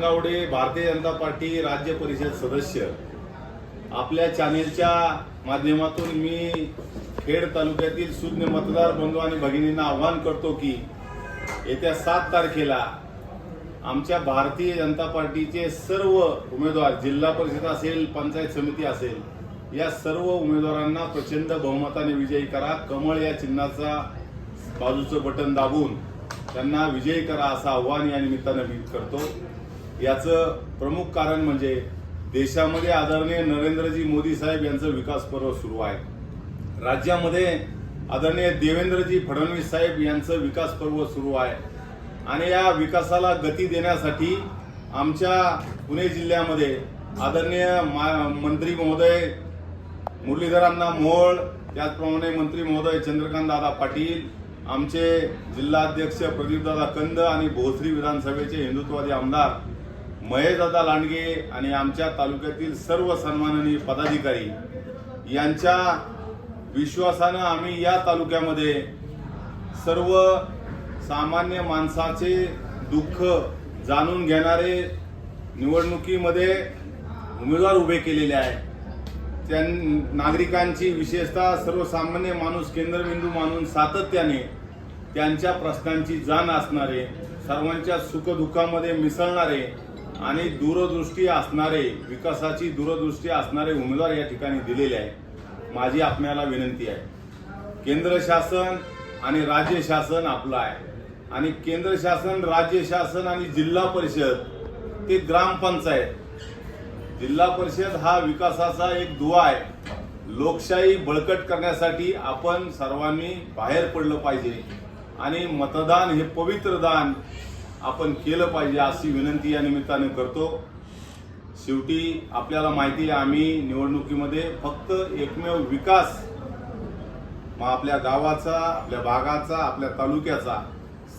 Gawade Bharatiya Janata party राज्य परिषद सदस्य आपल्या चॅनेलच्या माध्यमातून मी खेड तालुक्यातील शून्य मतदार बंधू आणि भगिनींना आवाहन करतो की येत्या सात तारखेला आमच्या भारतीय जनता पार्टीचे सर्व उमेदवार जिल्हा परिषद असेल पंचायत समिती असेल या सर्व उमेदवारांना प्रचंड बहुमताने विजयी करा. कमळ या चिन्हाचा बाजूचं बटन दाबून त्यांना विजयी करा असं आव्हान या निमित्तानं मी करतो. याचं प्रमुख कारण म्हणजे देशामध्ये आदरणीय नरेंद्रजी मोदी साहेब यांचं विकास पर्व सुरू आहे. राज्यामध्ये आदरणीय देवेंद्रजी फडणवीस साहेब यांचं विकास पर्व सुरू आहे. आणि या विकासाला गती देण्यासाठी आमच्या पुणे जिल्ह्यामध्ये आदरणीय मा- मंत्री महोदय मुरलीधरांना मोहोळ त्याचप्रमाणे मंत्री महोदय चंद्रकांत दादा पाटील आमचे जिल्हाध्यक्ष प्रदीपदादा कंद आणि भोसरी विधानसभेचे हिंदुत्ववादी आमदार महेशदादा लांडगे आणि आमच्या तालुक्यातील सर्व सन्माननीय पदाधिकारी यांच्या विश्वासानं आम्ही या तालुक्यामध्ये सर्व सामान्य माणसाचे दुःख जाणून घेणारे निवडणुकीमध्ये उमेदवार उभे केलेले आहेत. त्या नागरिकांची विशेषतः सर्वसामान्य माणूस केंद्रबिंदू मानून सातत्याने त्यांच्या प्रश्नांची जाण असणारे सर्वांच्या सुखदुःखामध्ये मिसळणारे आणि दूरदृष्टी असणारे विकासाची दूरदृष्टी असणारे उमेदवार या ठिकाणी दिलेले आहे माझी आपल्याला विनंती आहे. केंद्र शासन आणि राज्य शासन आपलं आहे. आणि केंद्र शासन राज्य शासन आणि जिल्हा परिषद ते ग्रामपंचायत. जिल्हा परिषद हा विकासाचा एक दुवा आहे. लोकशाही बळकट करण्यासाठी आपण सर्वांनी बाहेर पडलं पाहिजे. आणि मतदान हे पवित्र दान आपण केलं पाहिजे अशी विनंती या निमित्ताने करतो. शेवटी आपल्याला माहिती आहे आम्ही निवडणुकीमध्ये फक्त एकमेव विकास मग आपल्या गावाचा आपल्या भागाचा आपल्या तालुक्याचा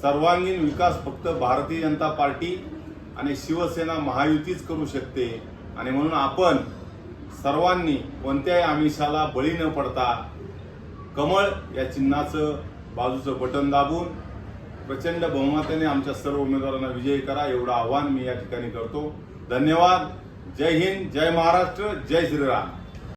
सर्वांगीण विकास फक्त भारतीय जनता पार्टी आणि शिवसेना महायुतीच करू शकते. आणि म्हणून आपण सर्वांनी कोणत्याही आमिषाला बळी न पडता कमळ या चिन्हाचं बाजूचं बटन दाबून प्रचंड बहुमताने आमच्या सर्व उमेदवारांना विजयी करा एवढं आव्हान मी या ठिकाणी करतो. धन्यवाद. जय हिंद जय महाराष्ट्र जय श्रीराम.